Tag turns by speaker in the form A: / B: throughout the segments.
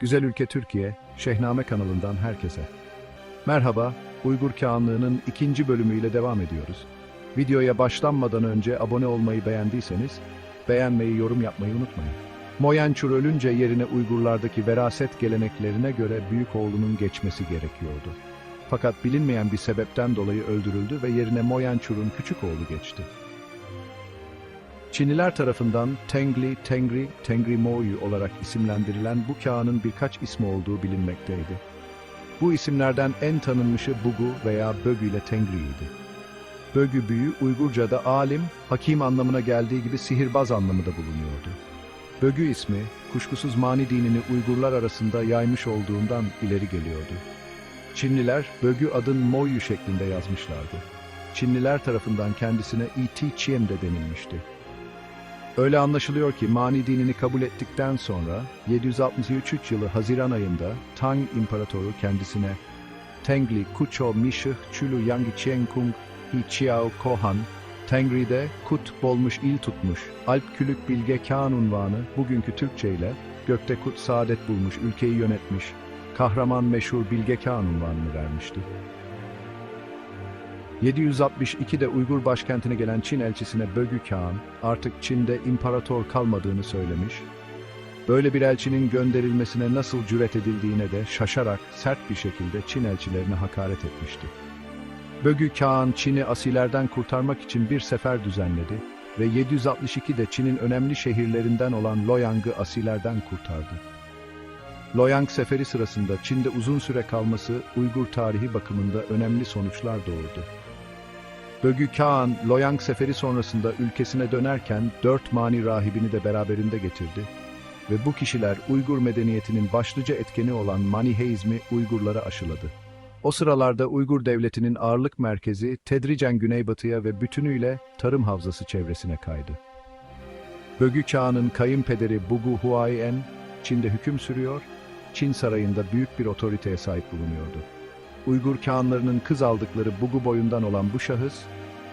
A: Güzel ülke Türkiye, Şehname kanalından herkese. Merhaba, Uygur Kağanlığı'nın ikinci bölümüyle devam ediyoruz. Videoya başlanmadan önce abone olmayı beğendiyseniz, beğenmeyi, yorum yapmayı unutmayın. Moyençur ölünce yerine Uygurlardaki veraset geleneklerine göre büyük oğlunun geçmesi gerekiyordu. Fakat bilinmeyen bir sebepten dolayı öldürüldü ve yerine Moyençur'un küçük oğlu geçti. Çinliler tarafından Tengli, Tengri, Tengri Moyu olarak isimlendirilen bu kağanın birkaç ismi olduğu bilinmekteydi. Bu isimlerden en tanınmışı Bugu veya Bögü ile Tengri'ydi. Bögü büyü Uygurca'da alim, hakim anlamına geldiği gibi sihirbaz anlamı da bulunuyordu. Bögü ismi, kuşkusuz mani dinini Uygurlar arasında yaymış olduğundan ileri geliyordu. Çinliler Bögü adın Moyu şeklinde yazmışlardı. Çinliler tarafından kendisine İti Chien de denilmişti. Öyle anlaşılıyor ki mani dinini kabul ettikten sonra 763 yılı Haziran ayında Tang İmparatoru kendisine Tengli Kucho Mishih Chulu Yangi Chien Kung Hi Chiao Kohan Tengri'de kut bolmuş il tutmuş, Alp Külük Bilge Kağan unvanı bugünkü Türkçe ile gökte kut saadet bulmuş, ülkeyi yönetmiş, kahraman meşhur Bilge Kağan unvanını vermişti. 762'de Uygur başkentine gelen Çin elçisine Bögü Kağan artık Çin'de imparator kalmadığını söylemiş, böyle bir elçinin gönderilmesine nasıl cüret edildiğine de şaşarak sert bir şekilde Çin elçilerine hakaret etmişti. Bögü Kağan Çin'i asilerden kurtarmak için bir sefer düzenledi ve 762'de Çin'in önemli şehirlerinden olan Loyang'ı asilerden kurtardı. Loyang seferi sırasında Çin'de uzun süre kalması Uygur tarihi bakımında önemli sonuçlar doğurdu. Bögü Kağan, Loyang seferi sonrasında ülkesine dönerken dört mani rahibini de beraberinde getirdi ve bu kişiler Uygur medeniyetinin başlıca etkeni olan Maniheizmi Uygurlara aşıladı. O sıralarda Uygur devletinin ağırlık merkezi tedricen güneybatıya ve bütünüyle tarım havzası çevresine kaydı. Bögü Kağan'ın kayınpederi Bugu Huayen, Çin'de hüküm sürüyor, Çin sarayında büyük bir otoriteye sahip bulunuyordu. Uygur Kağanlarının kız aldıkları Bugu boyundan olan bu şahıs,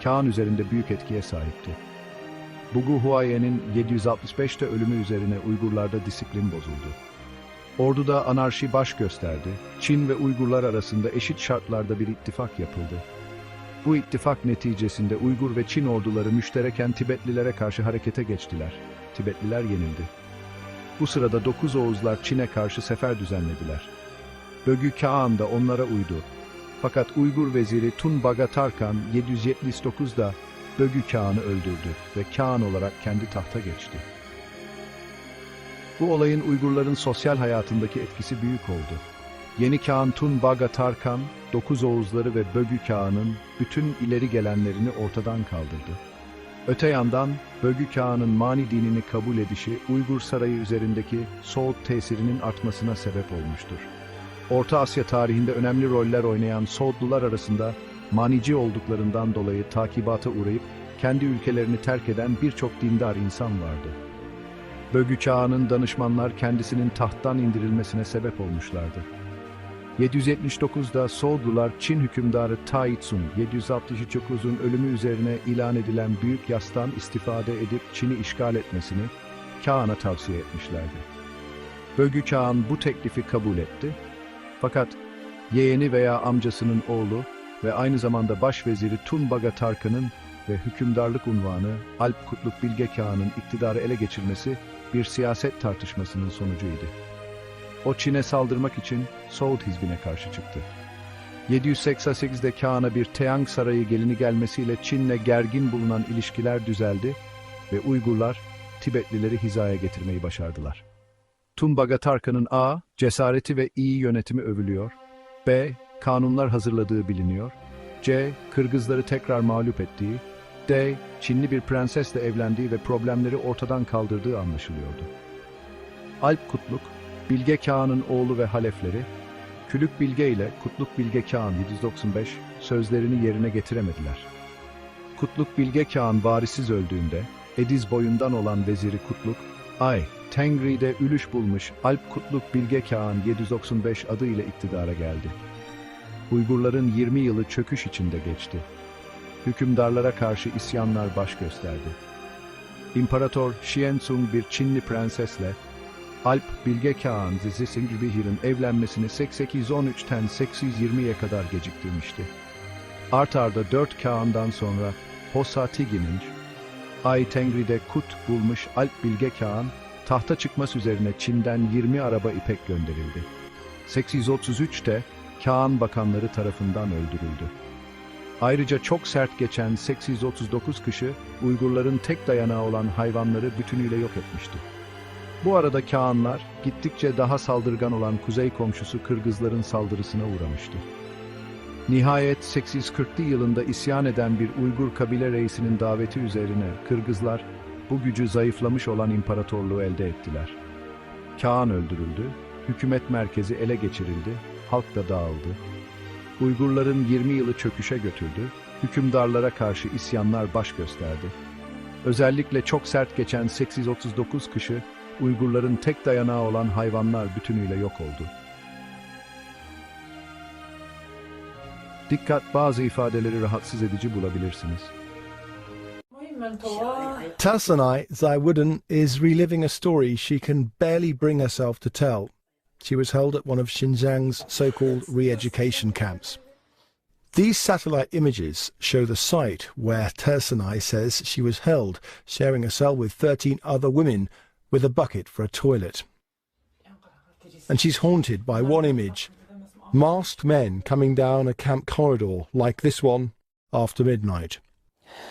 A: Kağan üzerinde büyük etkiye sahipti. Bugu Huayen'in 765'te ölümü üzerine Uygurlarda disiplin bozuldu. Orduda anarşi baş gösterdi. Çin ve Uygurlar arasında eşit şartlarda bir ittifak yapıldı. Bu ittifak neticesinde Uygur ve Çin orduları müştereken Tibetlilere karşı harekete geçtiler. Tibetliler yenildi. Bu sırada Dokuz Oğuzlar Çin'e karşı sefer düzenlediler. Bögü Kağan da onlara uydu. Fakat Uygur veziri Tun Baga Tarkan 779'da Bögü Kağan'ı öldürdü ve Kağan olarak kendi tahta geçti. Bu olayın Uygurların sosyal hayatındaki etkisi büyük oldu. Yeni Kağan Tun Baga Tarkan, Dokuz Oğuzları ve Bögü Kağan'ın bütün ileri gelenlerini ortadan kaldırdı. Öte yandan Bögü Kağan'ın mani dinini kabul edişi Uygur sarayı üzerindeki Soğut tesirinin artmasına sebep olmuştur. Orta Asya tarihinde önemli roller oynayan Soğutlular arasında manici olduklarından dolayı takibata uğrayıp kendi ülkelerini terk eden birçok dindar insan vardı. Bögü Çağı'nın danışmanlar kendisinin tahttan indirilmesine sebep olmuşlardı. 779'da Soğudlular Çin hükümdarı Tai Tsung 769'un ölümü üzerine ilan edilen büyük yastan istifade edip Çin'i işgal etmesini Kağan'a tavsiye etmişlerdi. Bögü Kağan bu teklifi kabul etti. Fakat yeğeni veya amcasının oğlu ve aynı zamanda başveziri Tun Baga Tarkan'ın ve hükümdarlık unvanı Alp Kutluk Bilge Kağan'ın iktidarı ele geçirmesi bir siyaset tartışmasının sonucuydu. O Çin'e saldırmak için Soğut hizbine karşı çıktı. 788'de Kağan'a bir Teang Sarayı gelini gelmesiyle Çin'le gergin bulunan ilişkiler düzeldi ve Uygurlar Tibetlileri hizaya getirmeyi başardılar. Tumbaga Tarkan'ın A. Cesareti ve iyi yönetimi övülüyor. B. Kanunlar hazırladığı biliniyor. C. Kırgızları tekrar mağlup ettiği. D. Çinli bir prensesle evlendiği ve problemleri ortadan kaldırdığı anlaşılıyordu. Alp Kutluk, Bilge Kağan'ın oğlu ve halefleri, Külük Bilge ile Kutluk Bilge Kağan 795 sözlerini yerine getiremediler. Kutluk Bilge Kağan varisiz öldüğünde, Ediz boyundan olan veziri Kutluk, Ay, Tengri'de ülüş bulmuş Alp Kutluk Bilge Kağan 795 adı ile iktidara geldi. Uygurların 20 yılı çöküş içinde geçti. Hükümdarlara karşı isyanlar baş gösterdi. İmparator Xianzong bir Çinli prensesle Alp Bilge Kağan Zizi Singbihir'in evlenmesini 813'ten 820'ye kadar geciktirmişti. Art arda dört Kağan'dan sonra Hosa Tigin'in Ay Tengri'de Kut bulmuş Alp Bilge Kağan, tahta çıkması üzerine Çin'den 20 araba ipek gönderildi. 833'te Kağan bakanları tarafından öldürüldü. Ayrıca çok sert geçen 839 kışı Uygurların tek dayanağı olan hayvanları bütünüyle yok etmişti. Bu arada Kağanlar gittikçe daha saldırgan olan kuzey komşusu Kırgızların saldırısına uğramıştı. Nihayet 840'lı yılında isyan eden bir Uygur kabile reisinin daveti üzerine Kırgızlar bu gücü zayıflamış olan imparatorluğu elde ettiler. Kağan öldürüldü, hükümet merkezi ele geçirildi, halk da dağıldı. Uygurların 20 yılı çöküşe götürdü, hükümdarlara karşı isyanlar baş gösterdi. Özellikle çok sert geçen 839 kışı Uygurların tek dayanağı olan hayvanlar bütünüyle yok oldu. Dikkat bazı ifadeleri rahatsız edici bulabilirsiniz.
B: Tassanai Zaiwudan is reliving a story she can barely bring herself to tell. She was held at one of Xinjiang's so-called re-education camps. These satellite images show the site where Tersanai says she was held, sharing a cell with 13 other women with a bucket for a toilet. And she's haunted by one image, masked men coming down a camp corridor like this one after midnight.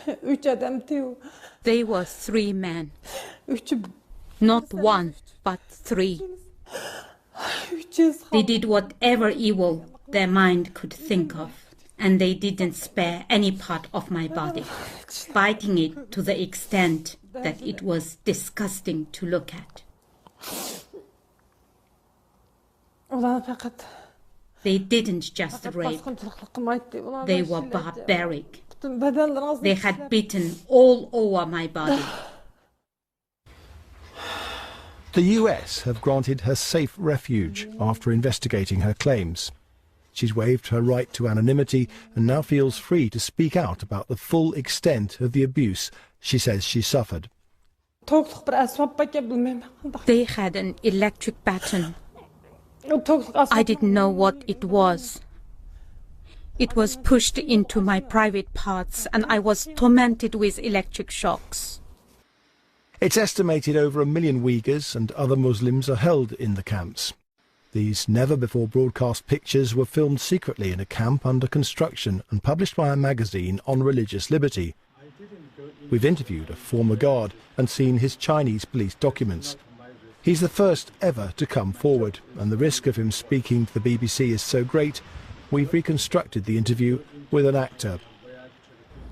C: Üç adam diyor.
D: They were three men, not one, but three. They did whatever evil their mind could think of, and they didn't spare any part of my body, biting it to the extent that it was disgusting to look at.
C: Ulan fakat
D: They didn't just rape,
C: baskıntılık kılmaydı diyor. Ulan
D: they were barbaric.
C: Bütün bedenler ağzına
D: They had bitten all over my body.
B: The US have granted her safe refuge after investigating her claims. She's waived her right to anonymity and now feels free to speak out about the full extent of the abuse she says she suffered.
C: Tokluk bir asfalt bakya bilmem.
D: They had an electric baton. I didn't know what it was. It was pushed into my private parts, and I was tormented with electric shocks.
B: It's estimated over a million Uyghurs and other Muslims are held in the camps. These never before broadcast pictures were filmed secretly in a camp under construction and published by a magazine on religious liberty. We've interviewed a former guard and seen his Chinese police documents. He's the first ever to come forward, and the risk of him speaking to the BBC is so great, we've reconstructed the interview with an actor.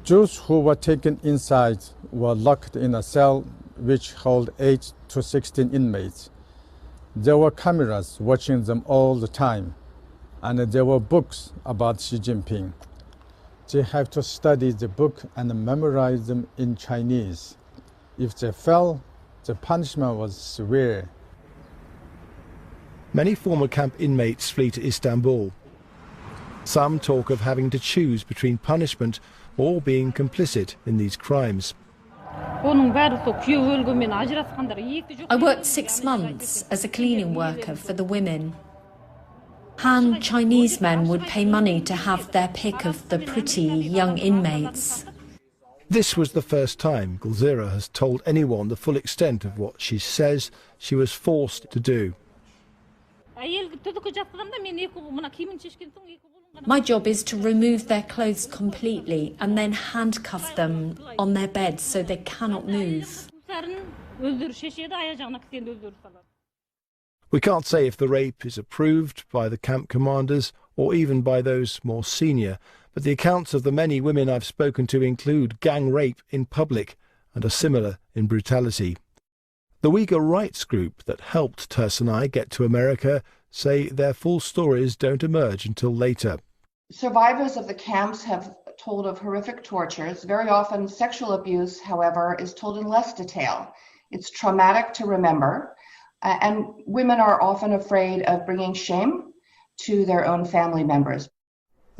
E: Jews who were taken inside were locked in a cell which held 8 to 16 inmates. There were cameras watching them all the time, and there were books about Xi Jinping. They have to study the book and memorize them in Chinese. If they fell, the punishment was severe.
B: Many former camp inmates flee to Istanbul. Some talk of having to choose between punishment or being complicit in these crimes.
F: I worked six months as a cleaning worker for the women. Han Chinese men would pay money to have their pick of the pretty young inmates.
B: This was the first time Gulzira has told anyone the full extent of what she says she was forced to do.
F: My job is to remove their clothes completely and then handcuff them on their beds so they cannot move.
B: We can't say if the rape is approved by the camp commanders or even by those more senior but the accounts of the many women I've spoken to include gang rape in public and are similar in brutality. The Uyghur rights group that helped Tess and I get to America say their full stories don't emerge until later.
G: Survivors of the camps have told of horrific tortures. Very often, sexual abuse, however, is told in less detail. It's traumatic to remember, uh, and women are often afraid of bringing shame to their own family members.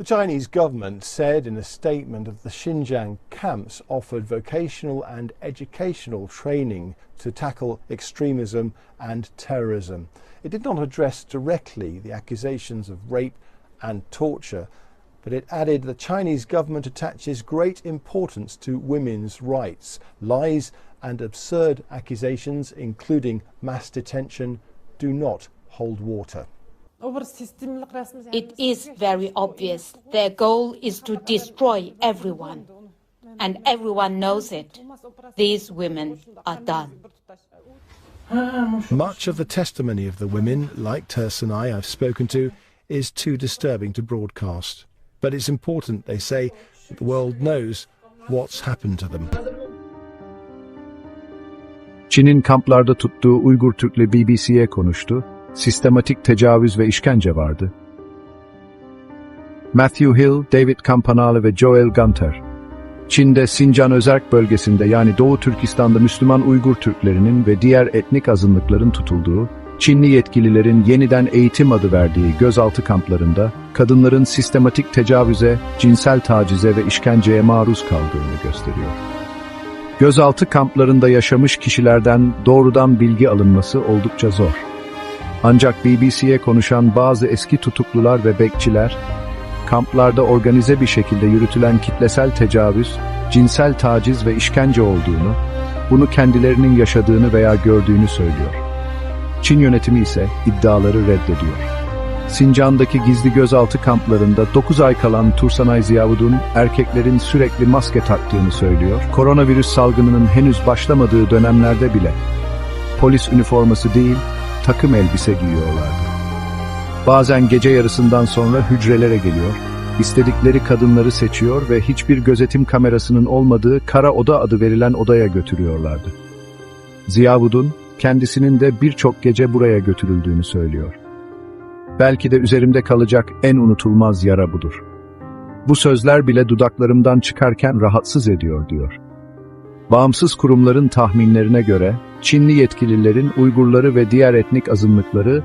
B: The Chinese government said in a statement that the Xinjiang camps offered vocational and educational training to tackle extremism and terrorism. It did not address directly the accusations of rape and torture, but it added the Chinese government attaches great importance to women's rights. Lies and absurd accusations, including mass detention, do not hold water.
C: O bir sistemlik resmi.
D: It is very obvious their goal is to destroy everyone, and everyone knows it. These women are done.
B: Much of the testimony of the women, like Tersanai I've spoken to, is too disturbing to broadcast. But it's important, they say, that the world knows what's happened to them.
A: Çin'in kamplarda tuttuğu Uygur Türk'le BBC'ye konuştu. Sistematik tecavüz ve işkence vardı. Matthew Hill, David Campanale ve Joel Gunter. Çin'de Sincan Özerk bölgesinde yani Doğu Türkistan'da Müslüman Uygur Türklerinin ve diğer etnik azınlıkların tutulduğu, Çinli yetkililerin yeniden eğitim adı verdiği gözaltı kamplarında kadınların sistematik tecavüze, cinsel tacize ve işkenceye maruz kaldığını gösteriyor. Gözaltı kamplarında yaşamış kişilerden doğrudan bilgi alınması oldukça zor. Ancak BBC'ye konuşan bazı eski tutuklular ve bekçiler, kamplarda organize bir şekilde yürütülen kitlesel tecavüz, cinsel taciz ve işkence olduğunu, bunu kendilerinin yaşadığını veya gördüğünü söylüyor. Çin yönetimi ise iddiaları reddediyor. Sincan'daki gizli gözaltı kamplarında 9 ay kalan Tursanay Ziyavud'un erkeklerin sürekli maske taktığını söylüyor. Koronavirüs salgınının henüz başlamadığı dönemlerde bile polis üniforması değil, takım elbise giyiyorlardı. Bazen gece yarısından sonra hücrelere geliyor, istedikleri kadınları seçiyor ve hiçbir gözetim kamerasının olmadığı kara oda adı verilen odaya götürüyorlardı. Ziyavud'un kendisinin de birçok gece buraya götürüldüğünü söylüyor. Belki de üzerimde kalacak en unutulmaz yara budur. Bu sözler bile dudaklarımdan çıkarken rahatsız ediyor diyor. Bağımsız kurumların tahminlerine göre Çinli yetkililerin Uygurları ve diğer etnik azınlıkları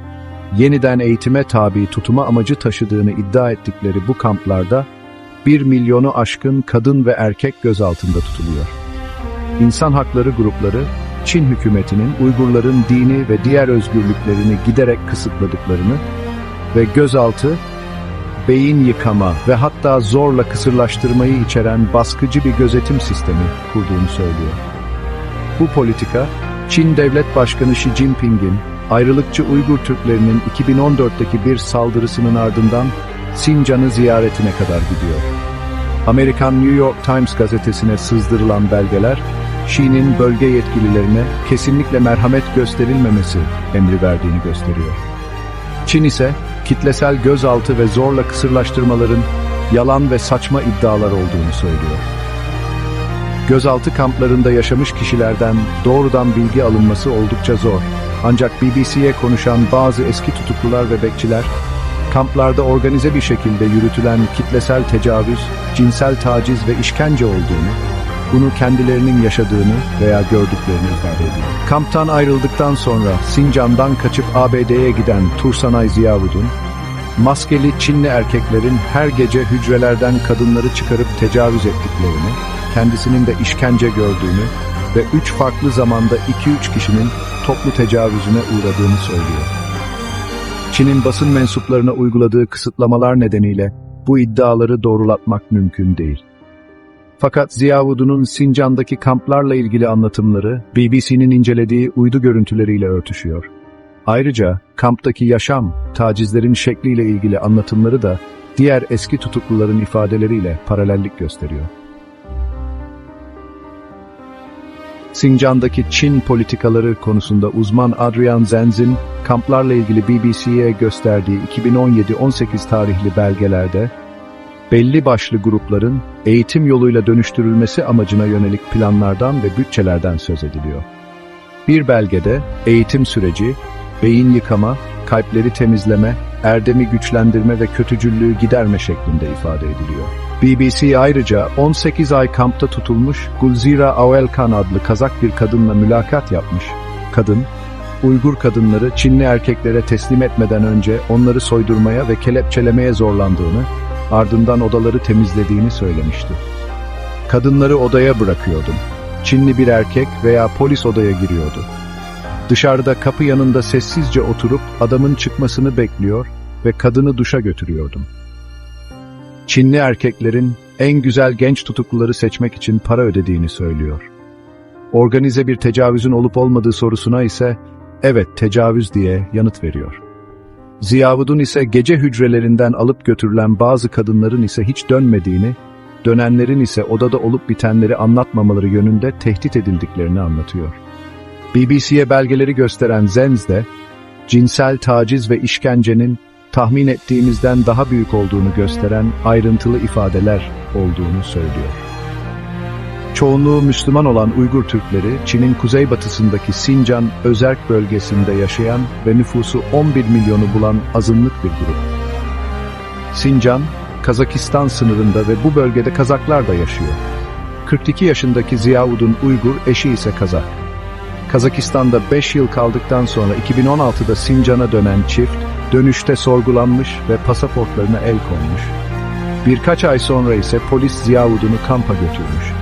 A: yeniden eğitime tabi tutuma amacı taşıdığını iddia ettikleri bu kamplarda 1 milyonu aşkın kadın ve erkek gözaltında tutuluyor. İnsan hakları grupları Çin hükümetinin Uygurların dini ve diğer özgürlüklerini giderek kısıtladıklarını ve gözaltı, beyin yıkama ve hatta zorla kısırlaştırmayı içeren baskıcı bir gözetim sistemi kurduğunu söylüyor. Bu politika, Çin Devlet Başkanı Xi Jinping'in ayrılıkçı Uygur Türklerinin 2014'teki bir saldırısının ardından Sincan'ı ziyaretine kadar gidiyor. Amerikan New York Times gazetesine sızdırılan belgeler, Xi'nin bölge yetkililerine kesinlikle merhamet gösterilmemesi emri verdiğini gösteriyor. Çin ise kitlesel gözaltı ve zorla kısırlaştırmaların yalan ve saçma iddialar olduğunu söylüyor. Gözaltı kamplarında yaşamış kişilerden doğrudan bilgi alınması oldukça zor. Ancak BBC'ye konuşan bazı eski tutuklular ve bekçiler, kamplarda organize bir şekilde yürütülen kitlesel tecavüz, cinsel taciz ve işkence olduğunu, bunu kendilerinin yaşadığını veya gördüklerini ifade ediyor. Kamptan ayrıldıktan sonra Sincan'dan kaçıp ABD'ye giden Tursanay Ziyavud'un, maskeli Çinli erkeklerin her gece hücrelerden kadınları çıkarıp tecavüz ettiklerini, kendisinin de işkence gördüğünü ve üç farklı zamanda 2-3 kişinin toplu tecavüzüne uğradığını söylüyor. Çin'in basın mensuplarına uyguladığı kısıtlamalar nedeniyle bu iddiaları doğrulatmak mümkün değil. Fakat Ziyavud'un Sincan'daki kamplarla ilgili anlatımları BBC'nin incelediği uydu görüntüleriyle örtüşüyor. Ayrıca kamptaki yaşam, tacizlerin şekliyle ilgili anlatımları da diğer eski tutukluların ifadeleriyle paralellik gösteriyor. Sincan'daki Çin politikaları konusunda uzman Adrian Zenz'in kamplarla ilgili BBC'ye gösterdiği 2017-18 tarihli belgelerde belli başlı grupların eğitim yoluyla dönüştürülmesi amacına yönelik planlardan ve bütçelerden söz ediliyor. Bir belgede eğitim süreci, beyin yıkama, kalpleri temizleme, erdemi güçlendirme ve kötücüllüğü giderme şeklinde ifade ediliyor. BBC ayrıca 18 ay kampta tutulmuş Gulzira Avelkan adlı Kazak bir kadınla mülakat yapmış. Kadın, Uygur kadınları Çinli erkeklere teslim etmeden önce onları soydurmaya ve kelepçelemeye zorlandığını ardından odaları temizlediğini söylemişti. Kadınları odaya bırakıyordum. Çinli bir erkek veya polis odaya giriyordu. Dışarıda kapı yanında sessizce oturup adamın çıkmasını bekliyor ve kadını duşa götürüyordum. Çinli erkeklerin en güzel genç tutukluları seçmek için para ödediğini söylüyor. Organize bir tecavüzün olup olmadığı sorusuna ise evet tecavüz diye yanıt veriyor. Ziyavud'un ise gece hücrelerinden alıp götürülen bazı kadınların ise hiç dönmediğini, dönenlerin ise odada olup bitenleri anlatmamaları yönünde tehdit edildiklerini anlatıyor. BBC'ye belgeleri gösteren Zenz de, cinsel taciz ve işkencenin tahmin ettiğimizden daha büyük olduğunu gösteren ayrıntılı ifadeler olduğunu söylüyor. Çoğunluğu Müslüman olan Uygur Türkleri, Çin'in kuzeybatısındaki Sincan özerk bölgesinde yaşayan ve nüfusu 11 milyonu bulan azınlık bir grup. Sincan, Kazakistan sınırında ve bu bölgede Kazaklar da yaşıyor. 42 yaşındaki Ziyaud'un Uygur, eşi ise Kazak. Kazakistan'da 5 yıl kaldıktan sonra 2016'da Sincan'a dönen çift, dönüşte sorgulanmış ve pasaportlarına el konmuş. Birkaç ay sonra ise polis Ziyaud'unu kampa götürmüş.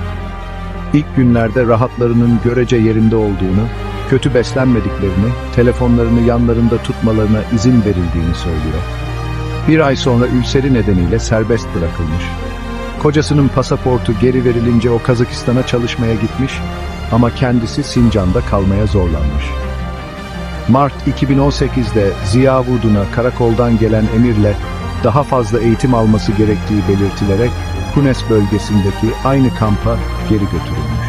A: İlk günlerde rahatlarının görece yerinde olduğunu, kötü beslenmediklerini, telefonlarını yanlarında tutmalarına izin verildiğini söylüyor. Bir ay sonra ülseri nedeniyle serbest bırakılmış. Kocasının pasaportu geri verilince o Kazakistan'a çalışmaya gitmiş ama kendisi Sincan'da kalmaya zorlanmış. Mart 2018'de Ziya Vudun'a karakoldan gelen emirle daha fazla eğitim alması gerektiği belirtilerek Kunes bölgesindeki aynı kampa geri götürülmüş.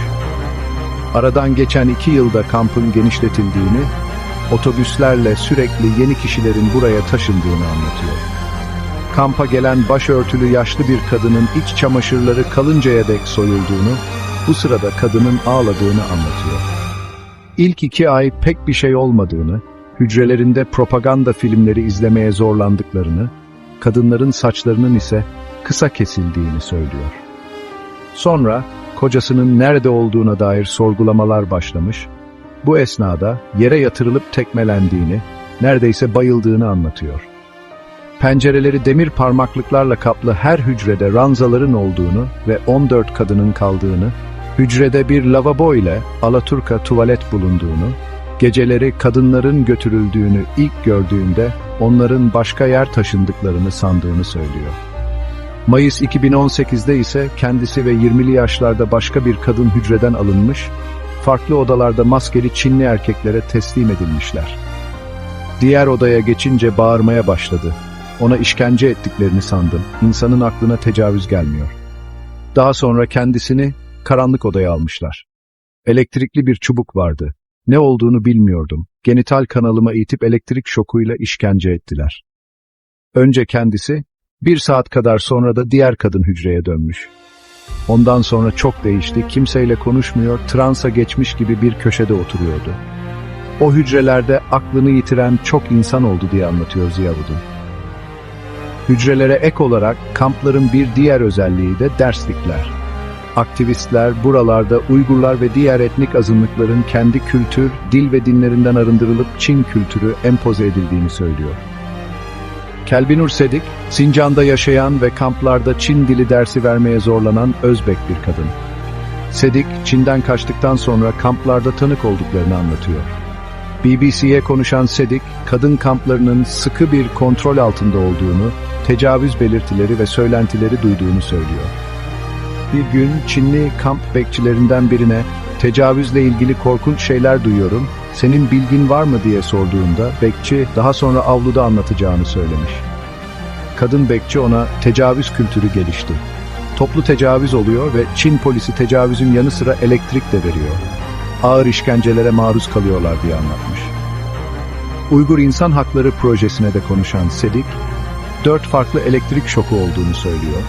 A: Aradan geçen iki yılda kampın genişletildiğini, otobüslerle sürekli yeni kişilerin buraya taşındığını anlatıyor. Kampa gelen başörtülü yaşlı bir kadının iç çamaşırları kalıncaya dek soyulduğunu, bu sırada kadının ağladığını anlatıyor. İlk iki ay pek bir şey olmadığını, hücrelerinde propaganda filmleri izlemeye zorlandıklarını, kadınların saçlarının ise kısa kesildiğini söylüyor. Sonra kocasının nerede olduğuna dair sorgulamalar başlamış, bu esnada yere yatırılıp tekmelendiğini, neredeyse bayıldığını anlatıyor. Pencereleri demir parmaklıklarla kaplı her hücrede ranzaların olduğunu ve 14 kadının kaldığını, hücrede bir lavabo ile Alaturka tuvalet bulunduğunu, geceleri kadınların götürüldüğünü ilk gördüğünde onların başka yer taşındıklarını sandığını söylüyor. Mayıs 2018'de ise kendisi ve 20'li yaşlarda başka bir kadın hücreden alınmış, farklı odalarda maskeli Çinli erkeklere teslim edilmişler. Diğer odaya geçince bağırmaya başladı. Ona işkence ettiklerini sandım. İnsanın aklına tecavüz gelmiyor. Daha sonra kendisini karanlık odaya almışlar. Elektrikli bir çubuk vardı. Ne olduğunu bilmiyordum. Genital kanalıma itip elektrik şokuyla işkence ettiler. Önce kendisi, bir saat kadar sonra da diğer kadın hücreye dönmüş. Ondan sonra çok değişti, kimseyle konuşmuyor, transa geçmiş gibi bir köşede oturuyordu. O hücrelerde aklını yitiren çok insan oldu diye anlatıyor Ziyavudun. Hücrelere ek olarak kampların bir diğer özelliği de derslikler. Aktivistler buralarda Uygurlar ve diğer etnik azınlıkların kendi kültür, dil ve dinlerinden arındırılıp Çin kültürü empoze edildiğini söylüyor. Kelbinur Sedik, Sincan'da yaşayan ve kamplarda Çin dili dersi vermeye zorlanan Özbek bir kadın. Sedik, Çin'den kaçtıktan sonra kamplarda tanık olduklarını anlatıyor. BBC'ye konuşan Sedik, kadın kamplarının sıkı bir kontrol altında olduğunu, tecavüz belirtileri ve söylentileri duyduğunu söylüyor. Bir gün Çinli kamp bekçilerinden birine tecavüzle ilgili korkunç şeyler duyuyorum, senin bilgin var mı diye sorduğunda bekçi daha sonra avluda anlatacağını söylemiş. Kadın bekçi ona tecavüz kültürü gelişti. Toplu tecavüz oluyor ve Çin polisi tecavüzün yanı sıra elektrik de veriyor. Ağır işkencelere maruz kalıyorlar diye anlatmış. Uygur İnsan Hakları Projesi'ne de konuşan Sedik, dört farklı elektrik şoku olduğunu söylüyor.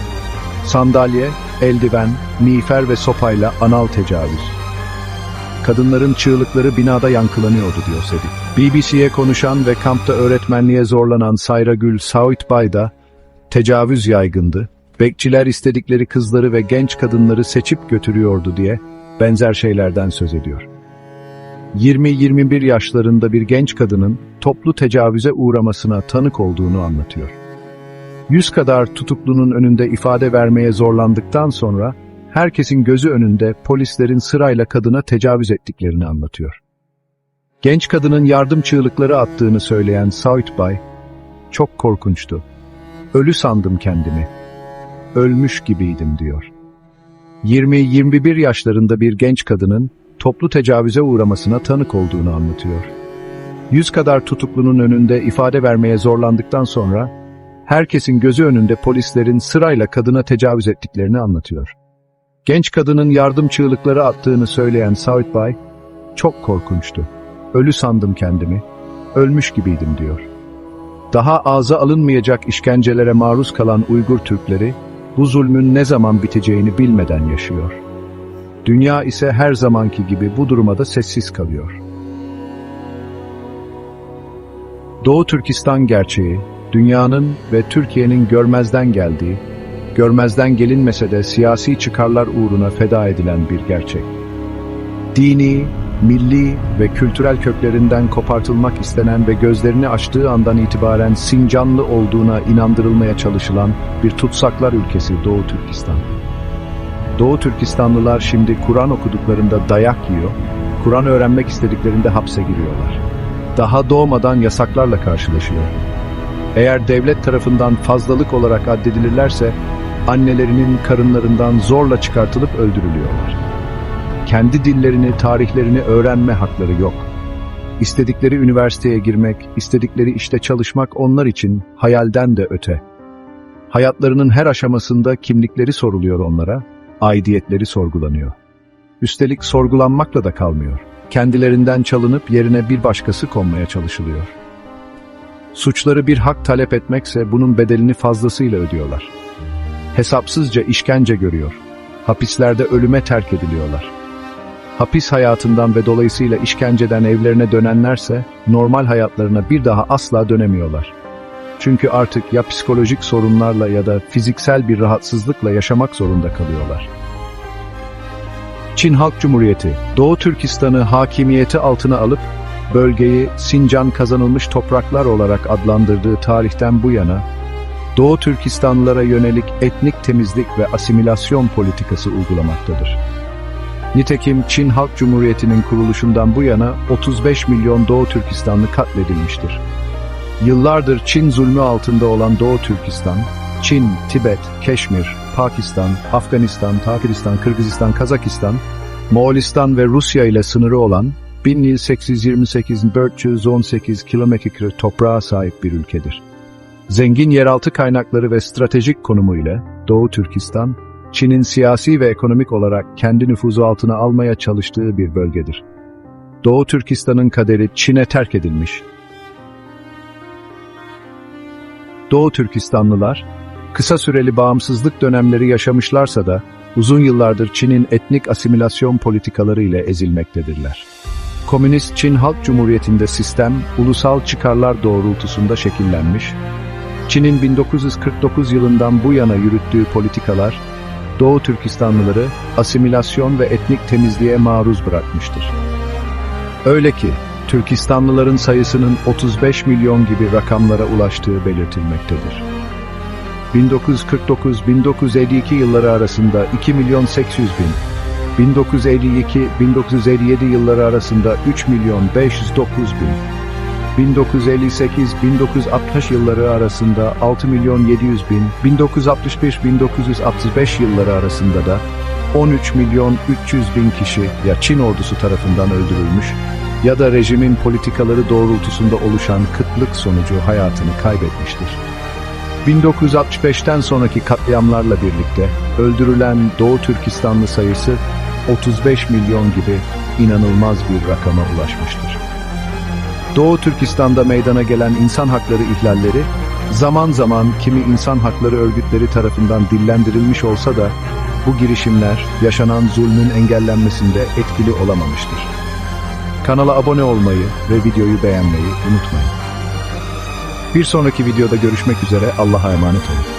A: Sandalye, eldiven, miğfer ve sopayla anal tecavüz. Kadınların çığlıkları binada yankılanıyordu diyor Sedik. BBC'ye konuşan ve kampta öğretmenliğe zorlanan Sayra Gül Sauitbay da tecavüz yaygındı. Bekçiler istedikleri kızları ve genç kadınları seçip götürüyordu diye benzer şeylerden söz ediyor. 20-21 yaşlarında bir genç kadının toplu tecavüze uğramasına tanık olduğunu anlatıyor. Yüz kadar tutuklunun önünde ifade vermeye zorlandıktan sonra herkesin gözü önünde polislerin sırayla kadına tecavüz ettiklerini anlatıyor. Genç kadının yardım çığlıkları attığını söyleyen Southby, çok korkunçtu. Ölü sandım kendimi. Ölmüş gibiydim diyor. 20-21 yaşlarında bir genç kadının toplu tecavüze uğramasına tanık olduğunu anlatıyor. Yüz kadar tutuklunun önünde ifade vermeye zorlandıktan sonra herkesin gözü önünde polislerin sırayla kadına tecavüz ettiklerini anlatıyor. Genç kadının yardım çığlıkları attığını söyleyen Southby, çok korkunçtu. Ölü sandım kendimi, ölmüş gibiydim diyor. Daha ağza alınmayacak işkencelere maruz kalan Uygur Türkleri, bu zulmün ne zaman biteceğini bilmeden yaşıyor. Dünya ise her zamanki gibi bu duruma da sessiz kalıyor. Doğu Türkistan gerçeği, dünyanın ve Türkiye'nin görmezden geldiği, görmezden gelinmese de siyasi çıkarlar uğruna feda edilen bir gerçek. Dini, milli ve kültürel köklerinden kopartılmak istenen ve gözlerini açtığı andan itibaren Sincanlı olduğuna inandırılmaya çalışılan bir tutsaklar ülkesi Doğu Türkistan. Doğu Türkistanlılar şimdi Kur'an okuduklarında dayak yiyor, Kur'an öğrenmek istediklerinde hapse giriyorlar. Daha doğmadan yasaklarla karşılaşıyor. Eğer devlet tarafından fazlalık olarak addedilirlerse, annelerinin karınlarından zorla çıkartılıp öldürülüyorlar. Kendi dillerini, tarihlerini öğrenme hakları yok. İstedikleri üniversiteye girmek, istedikleri işte çalışmak onlar için hayalden de öte. Hayatlarının her aşamasında kimlikleri soruluyor onlara, aidiyetleri sorgulanıyor. Üstelik sorgulanmakla da kalmıyor. Kendilerinden çalınıp yerine bir başkası konmaya çalışılıyor. Suçları bir hak talep etmekse bunun bedelini fazlasıyla ödüyorlar. Hesapsızca işkence görüyor. Hapislerde ölüme terk ediliyorlar. Hapis hayatından ve dolayısıyla işkenceden evlerine dönenlerse normal hayatlarına bir daha asla dönemiyorlar. Çünkü artık ya psikolojik sorunlarla ya da fiziksel bir rahatsızlıkla yaşamak zorunda kalıyorlar. Çin Halk Cumhuriyeti, Doğu Türkistan'ı hakimiyeti altına alıp bölgeyi Sincan kazanılmış topraklar olarak adlandırdığı tarihten bu yana Doğu Türkistanlılara yönelik etnik temizlik ve asimilasyon politikası uygulamaktadır. Nitekim Çin Halk Cumhuriyeti'nin kuruluşundan bu yana 35 milyon Doğu Türkistanlı katledilmiştir. Yıllardır Çin zulmü altında olan Doğu Türkistan, Çin, Tibet, Keşmir, Pakistan, Afganistan, Takistan, Kırgızistan, Kazakistan, Moğolistan ve Rusya ile sınırı olan 1828 kilometre toprağa sahip bir ülkedir. Zengin yeraltı kaynakları ve stratejik konumu ile Doğu Türkistan, Çin'in siyasi ve ekonomik olarak kendi nüfuzu altına almaya çalıştığı bir bölgedir. Doğu Türkistan'ın kaderi Çin'e terk edilmiş. Doğu Türkistanlılar, kısa süreli bağımsızlık dönemleri yaşamışlarsa da uzun yıllardır Çin'in etnik asimilasyon politikaları ile ezilmektedirler. Komünist Çin Halk Cumhuriyeti'nde sistem, ulusal çıkarlar doğrultusunda şekillenmiş, Çin'in 1949 yılından bu yana yürüttüğü politikalar, Doğu Türkistanlıları asimilasyon ve etnik temizliğe maruz bırakmıştır. Öyle ki, Türkistanlıların sayısının 35 milyon gibi rakamlara ulaştığı belirtilmektedir. 1949-1952 yılları arasında 2 milyon 800 bin, 1952-1957 yılları arasında 3 milyon 509 bin, 1958-1960 yılları arasında 6 milyon 700 bin, 1965-1965 yılları arasında da 13 milyon 300 bin kişi ya Çin ordusu tarafından öldürülmüş ya da rejimin politikaları doğrultusunda oluşan kıtlık sonucu hayatını kaybetmiştir. 1965'ten sonraki katliamlarla birlikte öldürülen Doğu Türkistanlı sayısı 35 milyon gibi inanılmaz bir rakama ulaşmıştır. Doğu Türkistan'da meydana gelen insan hakları ihlalleri, zaman zaman kimi insan hakları örgütleri tarafından dillendirilmiş olsa da, bu girişimler yaşanan zulmün engellenmesinde etkili olamamıştır. Kanala abone olmayı ve videoyu beğenmeyi unutmayın. Bir sonraki videoda görüşmek üzere Allah'a emanet olun.